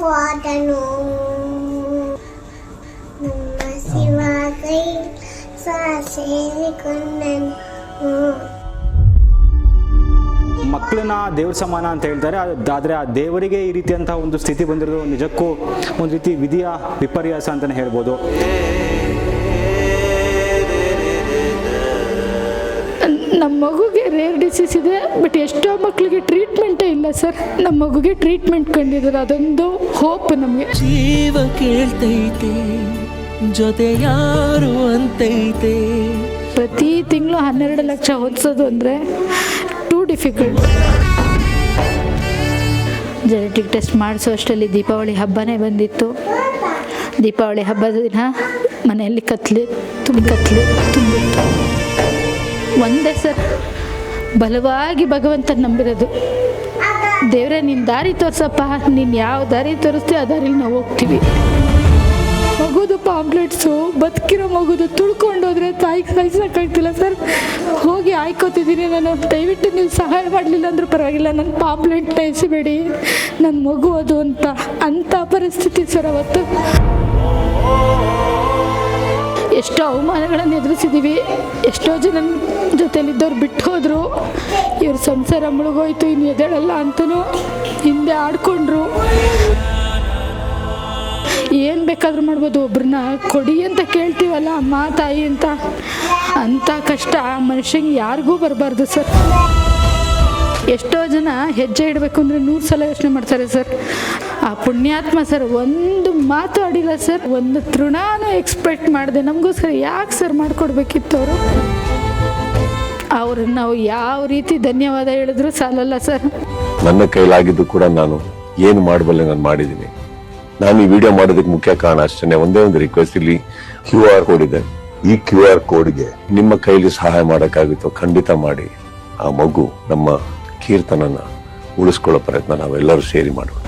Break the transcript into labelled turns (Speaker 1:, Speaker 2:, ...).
Speaker 1: ನಮ್ಮ ಕೈ ಸೇರಿಕೊಂಡನು
Speaker 2: ಮಕ್ಕಳನ್ನ ದೇವ್ರ ಸಮಾನ ಅಂತ ಹೇಳ್ತಾರೆ. ಆದ್ರೆ ಆ ದೇವರಿಗೆ ಈ ರೀತಿಯಂತಹ ಒಂದು ಸ್ಥಿತಿ ಬಂದಿರೋದು ನಿಜಕ್ಕೂ ಒಂದು ರೀತಿ ವಿಧಿಯ ವಿಪರ್ಯಾಸ ಅಂತಲೇ ಹೇಳ್ಬೋದು.
Speaker 3: ನಮ್ಮ ಮಗುಗೆ ರೇರ್ ಡಿಸೀಸ್ ಇದೆ ಬಟ್ ಎಷ್ಟೋ ಮಕ್ಕಳಿಗೆ ಟ್ರೀಟ್ಮೆಂಟೇ ಇಲ್ಲ ಸರ್ ನಮ್ಮ ಮಗುಗೆ ಟ್ರೀಟ್ಮೆಂಟ್ ಕಂಡಿದ್ದಾರೆ. ಅದೊಂದು ಹೋಪ್ ನಮಗೆ.
Speaker 4: ಜೀವ ಕೇಳ್ತೈತೆ ಜೊತೆ ಯಾರು ಅಂತೈತೆ?
Speaker 3: ಪ್ರತಿ ತಿಂಗಳು ಹನ್ನೆರಡು ಲಕ್ಷ ಹೊದಿಸೋದು ಅಂದರೆ ಟೂ ಡಿಫಿಕಲ್ಟ್ ಜೆನೆಟಿಕ್ ಟೆಸ್ಟ್ ಮಾಡಿಸೋ ಅಷ್ಟರಲ್ಲಿ ದೀಪಾವಳಿ ಹಬ್ಬನೇ ಬಂದಿತ್ತು. ದೀಪಾವಳಿ ಹಬ್ಬದ ದಿನ ಮನೆಯಲ್ಲಿ ಕತ್ಲೆ ತುಂಬ ಕತ್ಲೆ ತುಂಬಿತ್ತು ಒಂದೇ ಸರ್. ಬಲವಾಗಿ ಭಗವಂತ ನಂಬಿರೋದು. ದೇವರೇ ನಿನ್ನ ದಾರಿ ತೋರ್ಸಪ್ಪ. ನೀನು ಯಾವ ದಾರಿ ತೋರಿಸ್ತೀವಿ ಆ ದಾರಿಲಿ ನಾವು ಹೋಗ್ತೀವಿ. ಮಗುದು ಪಾಂಪ್ಲೆಟ್ಸು, ಬದುಕಿರೋ ಮಗುದು ತುಳ್ಕೊಂಡೋದ್ರೆ ತಾಯಿಗೆ ಸಹಿಸೋಕ್ಕಾಗ್ತಿಲ್ಲ ಸರ್. ಹೋಗಿ ಆಯ್ಕೋತಿದ್ದೀನಿ ನಾನು. ದಯವಿಟ್ಟು ನೀವು ಸಹಾಯ ಮಾಡಲಿಲ್ಲ ಅಂದ್ರೆ ಪರವಾಗಿಲ್ಲ. ನನ್ನ ಪಾಂಪ್ಲೆಟ್ನ ಎಸಿಬೇಡಿ ನನ್ನ ಮಗು ಅದು ಅಂತ. ಅಂಥ ಪರಿಸ್ಥಿತಿ ಸರ್ ಅವತ್ತು. ಎಷ್ಟೋ ಅವಮಾನಗಳನ್ನು ಎದುರಿಸಿದ್ದೀವಿ. ಎಷ್ಟೋ ಜನ ಜೊತೆಲಿದ್ದವ್ರು ಬಿಟ್ಟು ಹೋದರು. ಇವ್ರ ಸಂಸಾರ ಮುಳುಗೋಯ್ತು, ಇನ್ನು ಎದೇಳಲ್ಲ ಅಂತಲೂ ಹಿಂದೆ ಆಡ್ಕೊಂಡ್ರು. ಏನು ಬೇಕಾದರೂ ಮಾಡ್ಬೋದು, ಒಬ್ರನ್ನ ಕೊಡಿ ಅಂತ ಕೇಳ್ತೀವಲ್ಲ, ಅಮ್ಮ, ತಾಯಿ ಅಂತ. ಅಂಥ ಕಷ್ಟ ಮನುಷ್ಯಂಗೆ ಯಾರಿಗೂ ಬರಬಾರ್ದು ಸರ್. ಎಷ್ಟೋ ಜನ ಹೆಜ್ಜೆ ಇಡಬೇಕು ಅಂದರೆ ನೂರು ಸಲ ಯೋಚನೆ ಮಾಡ್ತಾರೆ ಸರ್. ಆ ಪುಣ್ಯಾತ್ಮ ಸರ್, ಒಂದು ಮಾತು ಆಡಿಲ್ಲ ಸರ್. ಒಂದು ತೃಣಾನು ಎಕ್ಸ್ಪೆಕ್ಟ್ ಮಾಡಿದೆ. ನಮಗೋಸ್ಕರ ಯಾಕೆ ಸರ್ ಮಾಡಿಕೊಡ್ಬೇಕಿತ್ತು ಅವರು ಅವ್ರನ್ನ ನಾವು ಯಾವ ರೀತಿ ಧನ್ಯವಾದ ಹೇಳಿದ್ರು ಸಾಲಲ್ಲ ಸರ್.
Speaker 5: ನನ್ನ ಕೈಲಾಗಿದ್ದು ಕೂಡ ನಾನು ಏನು ಮಾಡಬಲ್ಲೆ ನಾನು ಮಾಡಿದ್ದೀನಿ. ನಾನು ಈ ವಿಡಿಯೋ ಮಾಡೋದಕ್ಕೆ ಮುಖ್ಯ ಕಾರಣ ಅಷ್ಟೇ ಒಂದೇ ಒಂದು ರಿಕ್ವೆಸ್ಟ್ ಇಲ್ಲಿ ಕ್ಯೂ ಆರ್ ಕೋಡ್ ಇದೆ. ಈ ಕ್ಯೂ ಆರ್ ಕೋಡ್ಗೆ ನಿಮ್ಮ ಕೈಲಿ ಸಹಾಯ ಮಾಡೋಕ್ಕಾಗುತ್ತೋ ಖಂಡಿತ ಮಾಡಿ. ಆ ಮಗು ನಮ್ಮ ಕೀರ್ತನನ ಉಳಿಸ್ಕೊಳ್ಳೋ ಪ್ರಯತ್ನ ನಾವೆಲ್ಲರೂ ಸೇರಿ ಮಾಡೋಣ.